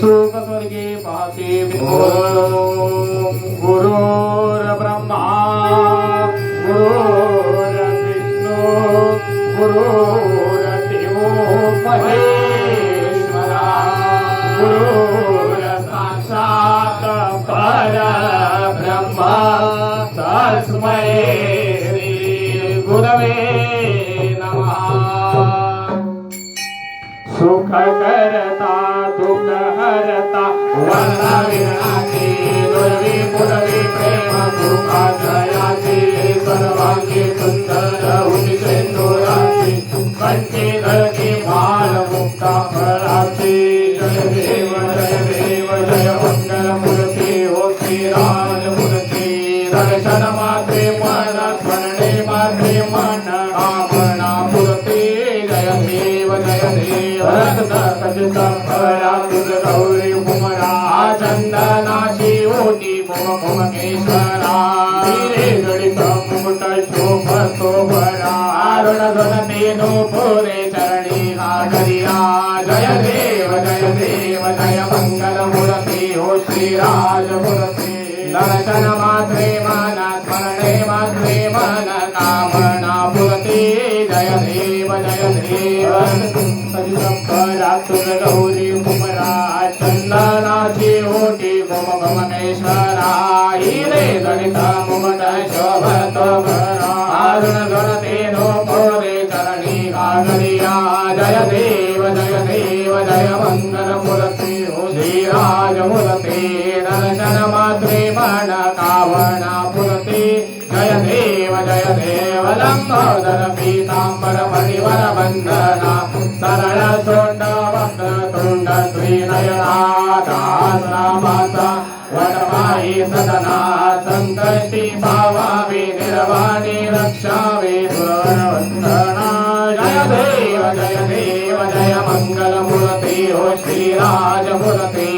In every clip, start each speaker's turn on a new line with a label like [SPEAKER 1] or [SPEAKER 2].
[SPEAKER 1] सुख स्वर्गे पाहते गुरुर ब्रह्मा गुरुर विष्णू गुरुर देवो महेश्वरा। गुरु प्रेम सुखाश्रयाची सुंदर उठी सेंदुराची कंठी धरती मुक्ता फळाची. जय देव जय देव जय मंगल हो दर्शन मात्रे मन स्मरणे मात्रे गौरी कुमरा चंदनाची ओटी गोम भुवनेश्वरा। हिरे गणित मुमट शोभत भरा। अरुण गणते नो पोरे चरणी गागरिया जय देव जय देव जय मंगल मुरते हो। श्रीराज मूर्ती दर्शन मात्रे मन कावणा पुरते। जय देव जय देव लंबोदर पीतांबर परिवर वंदना। सदना सन्तष्टि भावा वे निरवाणि रक्षा वे पुरवन्दना। जय देव जय देव जय मङ्गलमुरते ओ श्रीराजमुरते।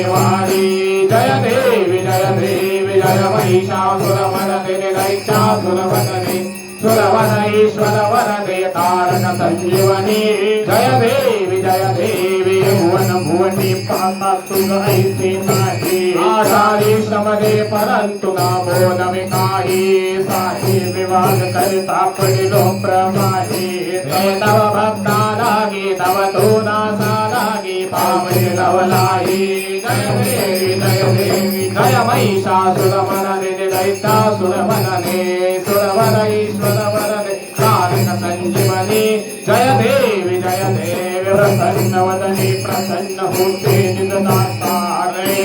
[SPEAKER 1] संकट निवारी जय देवी जय देवी जय महिषासुरमरदिनि दैत्यासुरवदने सुरवन ईश्वर वरदे तारक संजीवनी जय देवी जय देवी भुवन भुवनी पाता तुझ ऐसे नाही आधारी श्रमदे परंतु ना बोलवे काही साही विवाद करता पडिलो प्रमाही ते तव भक्ता लागी तव तो नासा लागी पावले लवलाही जय देवी जय देवी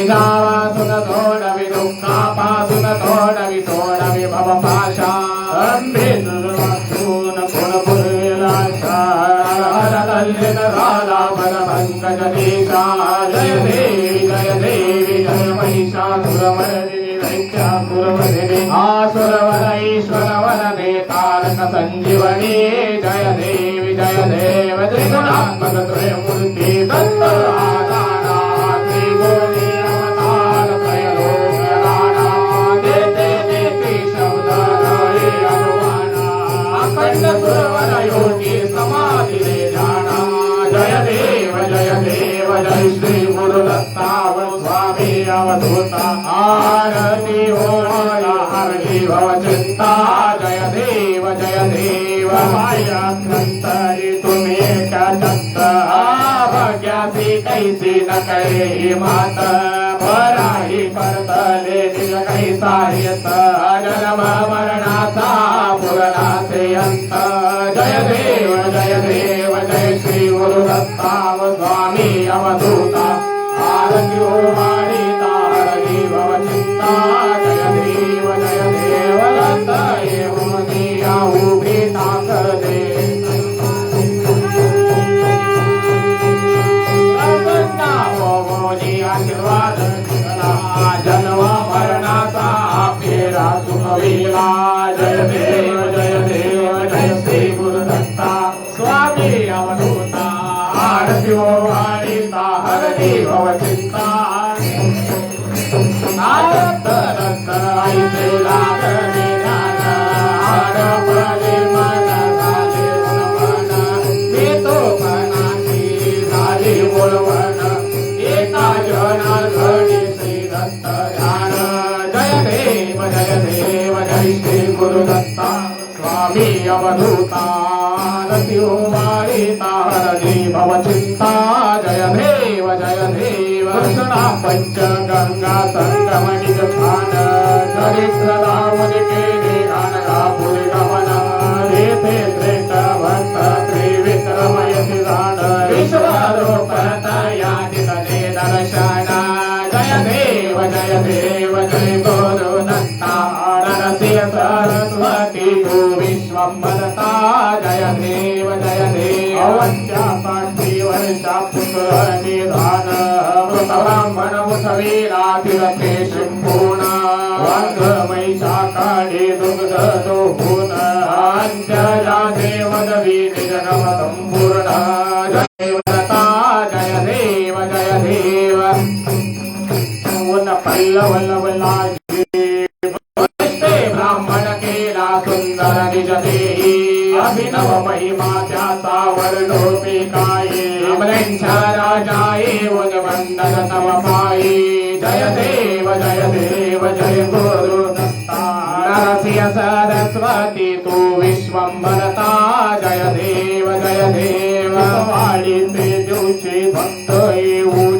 [SPEAKER 1] जय શિવની कळे हि करे मात भराही परतले निज कैसा येत जन्म स्वामी अवधूता रतिो वारिता हरति भवचिन्ता जय देव जय देव कृष्णा पंच गंगा संगमणिक छान विश्वंभरता जय देव जय देव। अवत्या पाठी वर्षा पुत्र निधान मृत ब्राह्मण मुसवीरातिरते शंभूना वांग मैषा काढे दुग्ध दोहून अंत्यजा देव दवी निजगम संपूर्ण देवता जय देव जय देव। वन अभिनव महिमा त्याचा वर्णोपी काये। अमरेंच्या राजाये वंदन तव पायी जय देव जय देव जय गुरु नरसिंह सरस्वती तू विश्वंभरता जय देव जय देव। ते दिवशी भक्त येऊन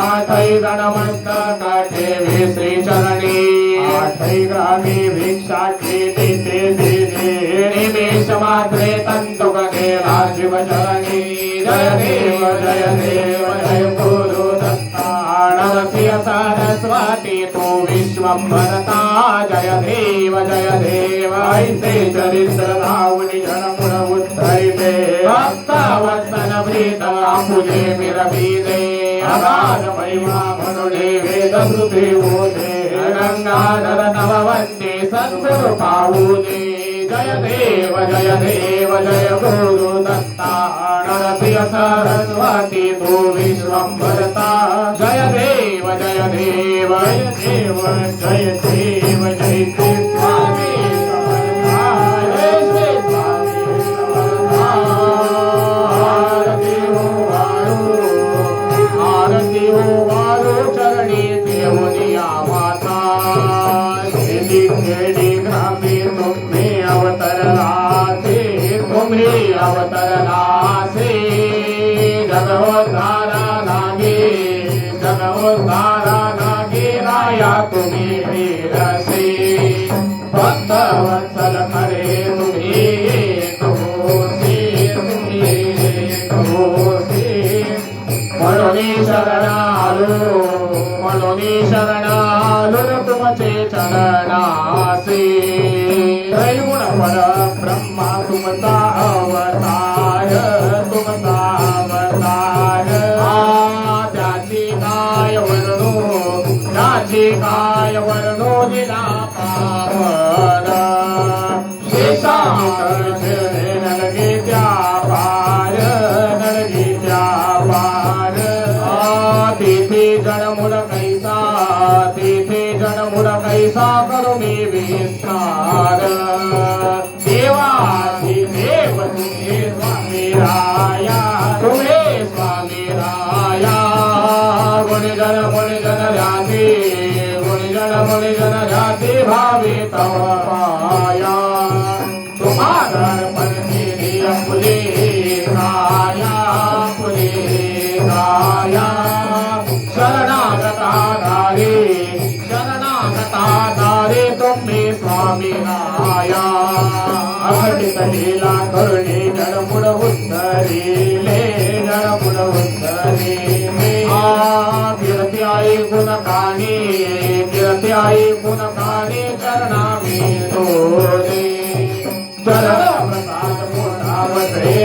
[SPEAKER 1] आठै गणमस्तक ठेवे श्री चरणी आठै ग्रामी भिक्षा निमेष मात्रे तंतु गणे राजीव चरणी जय देव जय देव जय गुरु दत्ता नरसिंह सरस्वती तू विश्वंभरता जय देव जय देव ऐसे चरित्र धावणी जनपुर उद्धरिते। भक्ता वत्सन प्रीत आपुले मिरविले अगाध महिमा म्हणून वेद श्रुती जय देव जय देव जय गुरु दत्ता नरसिंह सरस्वती तू विश्वम्भरता जय देव जय देव जय देव जय देव जय देव चरणामी तोरे चरण प्रसाद मोठा मधे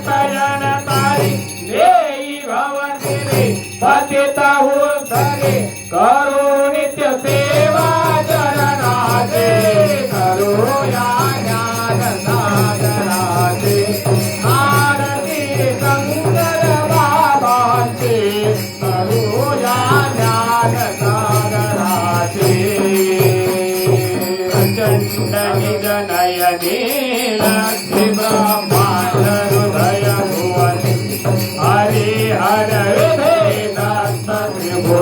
[SPEAKER 1] करोत्य सेवा चरनादे करोगाराते आरते सङ्गलवादाचे करोगारनाति चि गनयने लिमारुदयनुवनि हरे हर विभेदा सन्भु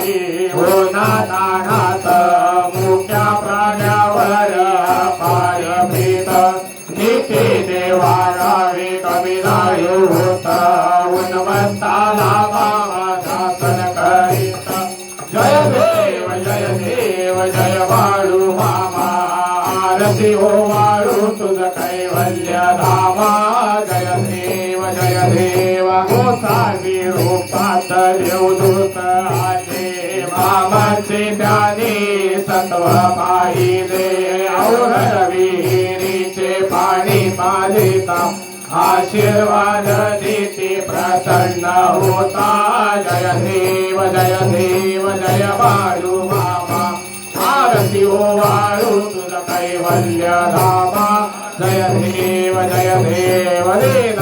[SPEAKER 1] राखी मुख्या प्राण्यावर पाय प्रीत निती होत उन्मत्ताला करीत जय देव जय देव जय वाळू मामा आरती हो वाळू तुझ कैवल्य धामा जय देव जय देव हो रूपात देवदूत। मामाचे ज्ञानी सत्व पाहिले औरर विहिरीचे पाणी पालिता आशीर्वाद देते प्रसन्न होता. जय देव जय देव जय बाळू मामा. आरती हो ओ बाळू तुझ कैवल्य धामा. जय देव जय देव देव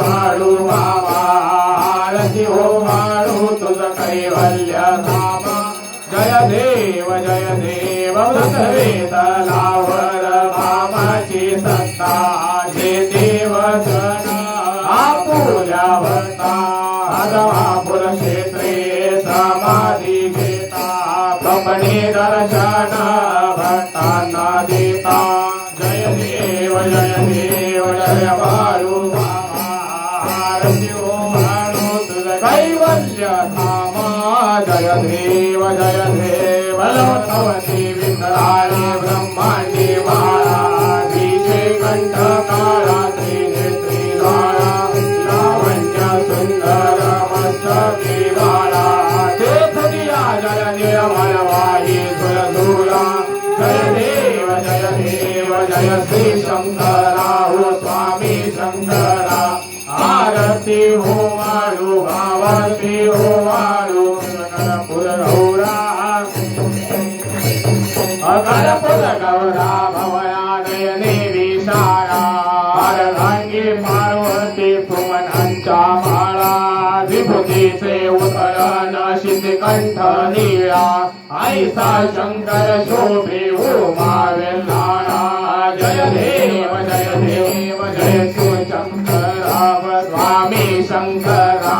[SPEAKER 1] माळू जय बाळू बाबा हो माळू तुझ कैवल्य धामा जय देव जय देव वेतलावर जय शंकरा हो स्वामी शंकरा आरती हो वाळू भावती हो वाळू गौरा भवया नयने विशारा पार्वती माळा विभूतीचे उतरण शिंदे कंठ निळा ऐसा शंकर शोभे हो मावे जय देव जय देव जय शिव शिवशंकरा स्वामी शंकरा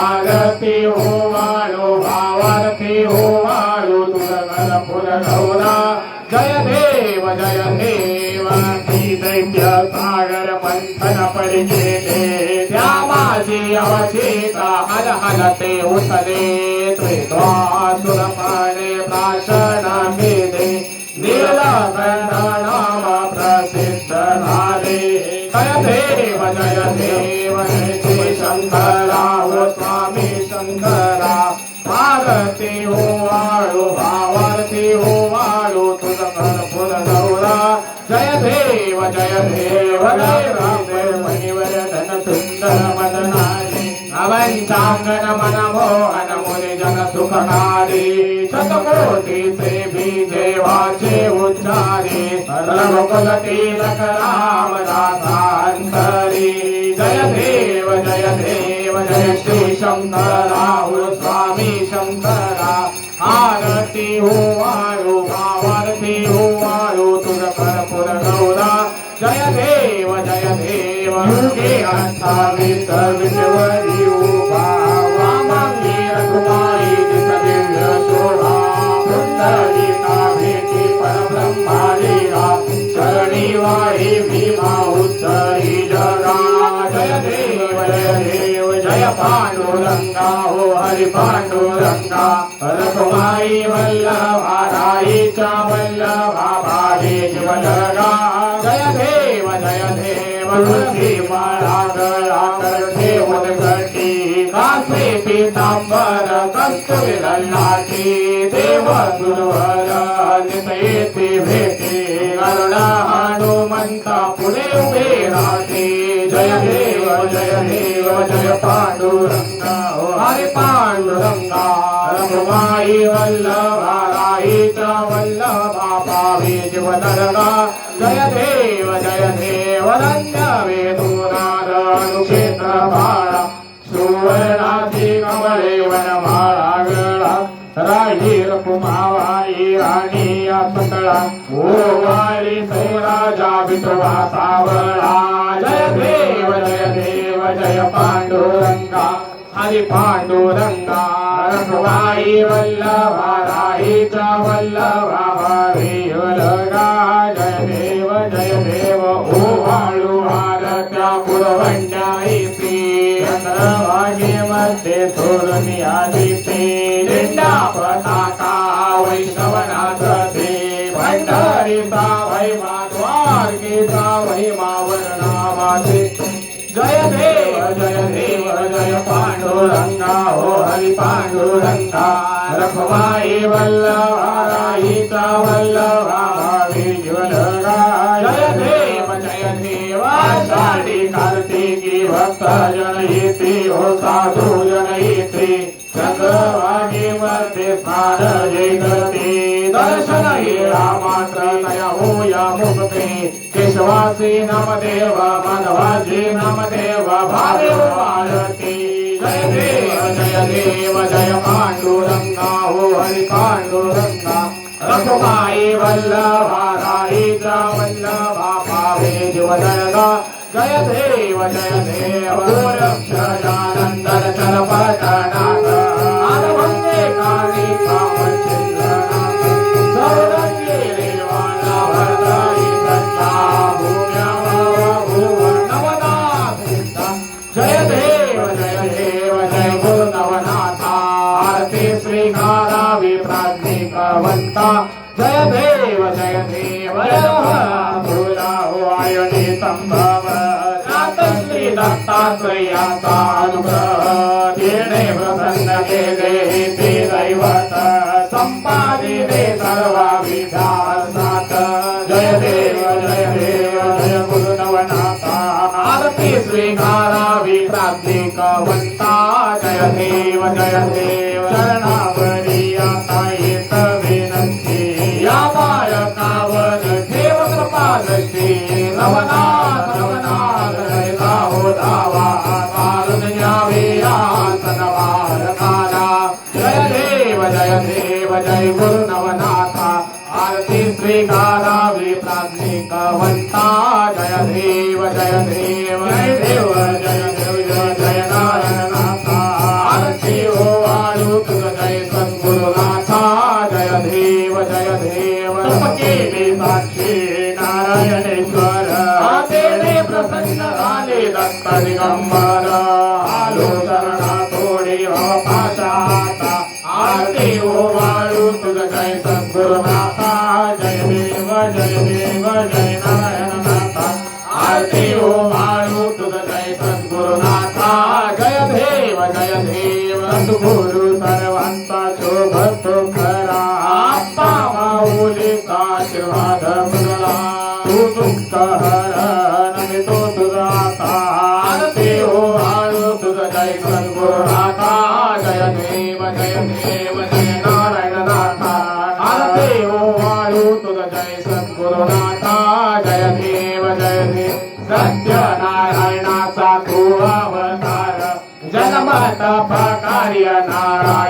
[SPEAKER 1] आरती ओवाळो भावार्थी ओवाळो तुझं फुल गौरा जय देव जय देव दैत्य सागर मंथन परिचेते त्या अवचेता अवचिता हल हलते उतले त्रिद्वासुरपणे प्राशन केले शंकरा हो स्वामी शंकरा पार्वती हो वाळू भावार्थी हो वाळू तुझ कर फुल गौरा. जय देव जय देव जय राम मणिवर धन सुंदर मदनारी अवंचांगन मन मोहन मुनि जन सुखकारी शतकोटीचे बीजे वाचे उच्चारी. रघुकुल तिलक राम दासा अंतर. श्री शंकरा हो स्वामी शंकरा आरती हो आयो भावारती हो वाळू तुझ कर्पूर गौरा जय देव जय देव युगे अठ्ठावीस विजवरी. पांडुरंगा हो हरि पांडुरंगा. रघुमाई वल्लभा राईचा वल्लभा भावी जीवलगा जय देव जय देव तुझी माळा गळा करते उदगटी कासे पीतांबर कस्तुरी ललाटी देव दुर्वर निसयेती भेटी. करुणा हनुमंता पुढे उभे राहते. जय देव जय देव. जय पांडुरंगा हरे पांडुरंगा रघुमाई वल्लभा राईचा वल्लभा पावी जीवनरगा जय देव जय देव धन्य वेदोनाद अनुक्षेत्र बाळा सुवर्णाची कमळे वनमाळा गळा राहीर कुमावाई राणी या पतळा ओ वारी सैराजा विठवा सावळा जय देव जय देव जय पांडुरंगा. हरी पांडुरंगा. रघुवाई वल्लभा राईचा वल्लभा भावी वलगा जय देव जय देव ओ वाळू भारत्या पुरवंड्या इति चंद्रभागे मध्ये सोडून आली ते झेंडा पताका भंडारीचा महिमा द्वारकेचा महिमा वर्णावाचे जय देव जय देव जय पांडुरंगा हो हरि पांडुरंगा. रखमाई वल्लभा राईचा वल्लभा भावी जय देव जय देव आषाढी कार्तिकी भक्त जन हो साधू जन येते. मध्ये स्नान जय करते. दर्शन केशवासी नामदेव माधवाजी नामदेव भावे भारती जय देव जय देव जय पांडुरंगा हो हरि पांडुरंगा। रघुमाई वल्लभा राईचा वल्लभा पावे जीवनगा जय देव जय देव गोरक्षानंद चल पटनाथ Wow, wow. सर्वांत गुरु सर्वांत Narayana.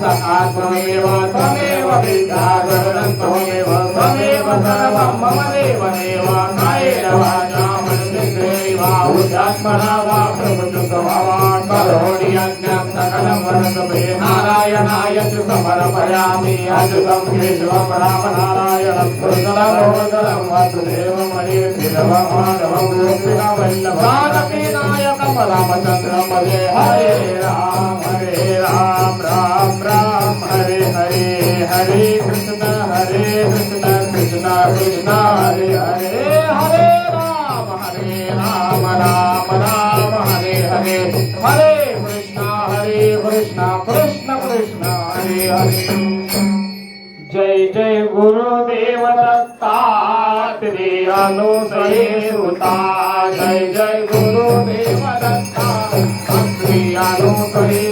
[SPEAKER 1] आत्ममेव त्वमेव वृद्धाकरणं त्वमेव त्वमेव सर्वं मम देवमेव कायेन वाचा मन्येनैवाहुत्यात्मना वा प्रभुतु स्वभावान् करोणि यत् परसमे नारायणाय समर्पयामि अजुगं केशवपरामनारायणं सुन्दरमोदरं वासुदेवमणिभिरवमानवं गोपिनवल्लभारतीनायकं रामचन्द्रपदे हरे राम हरे राम राम राम हरे हरे हरे कृष्ण हरे कृष्ण कृष्ण कृष्ण हरे हरे जय जय गुरुदेव दत्ता अनुसये सुता। जय जय गुरुदेव दत्ता अनुसये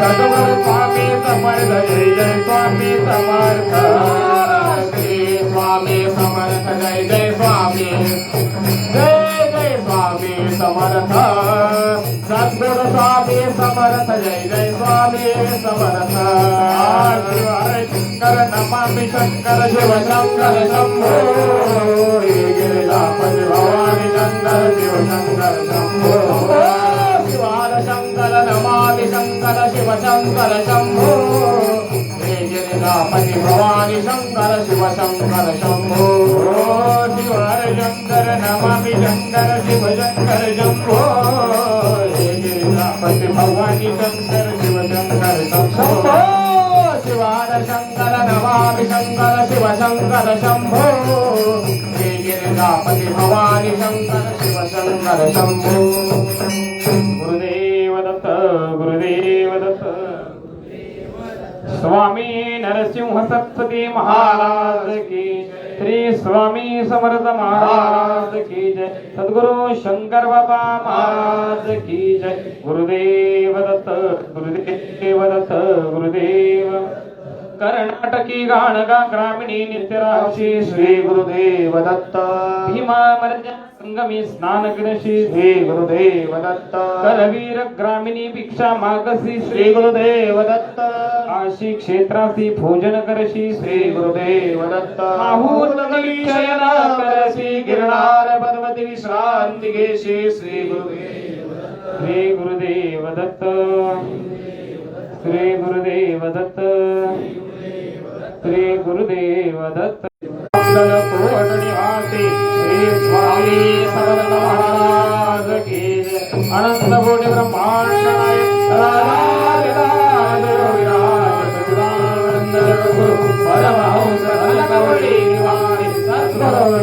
[SPEAKER 1] सदवर स्वामी समर्थ जय जय स्वामी समर्थ. श्री स्वामी समर्थ जय जय स्वामी. जय जय स्वामी
[SPEAKER 2] समर्थ. सद्गुरु स्वामी समर्थ जय जय स्वामी समर्थ. शंकर नमामि शंकर शिव शंकर शंभो. हे गिरिजापति भवानी शंकर शिव शंकर शंभो. नमामि शंकर शिव शंकर शंभो हे गिरिजापति भवानी शंकर शिव शंकर शंभो शिवाय शंकर नमामि शंकर शिव शंकर शंभो हे गिरिजापति भवानी शंकर शिव शंकर शंभो शिवाय शंकर नमामि शंकर शिव शंकर शंभो हे गिरिजापति भवानी शंकर शिव शंकर स्वामी नरसिंह सत्सती महाराज की श्री स्वामी समर्थ महाराज की जय। सद्गुरु शंकर बाबा महाराज की जय। गुरुदेव दत्त गुरुदेव दत्त गुरुदेव। कर्नाटकी गाणगा ग्रामिणी नित्यराशी श्री गुरुदेव दत्त भीमा मर्जा संगमी स्नान गणशी श्री गुरुदेव दत्त करवीर ग्रामिणी भिक्षा मागसी श्री गुरुदेव दत्त काशी क्षेत्रासी भोजन करशी श्री गुरुदेव दत्त शयन करशी गिरणार पर्वती विश्रांती घेशी श्री गुरुदेव श्री गुरुदेव दत्त श्री गुरुदेव दत्त श्री गुरुदेव दत्त कोट निवासी श्री स्वामी समर्थ महाराज की जय. अनंत कोटी ब्रह्मांड नायक राजाधिराज रविराज सच्चिदानंद गुरु परमहंस कवडी निवासी सद्गुरु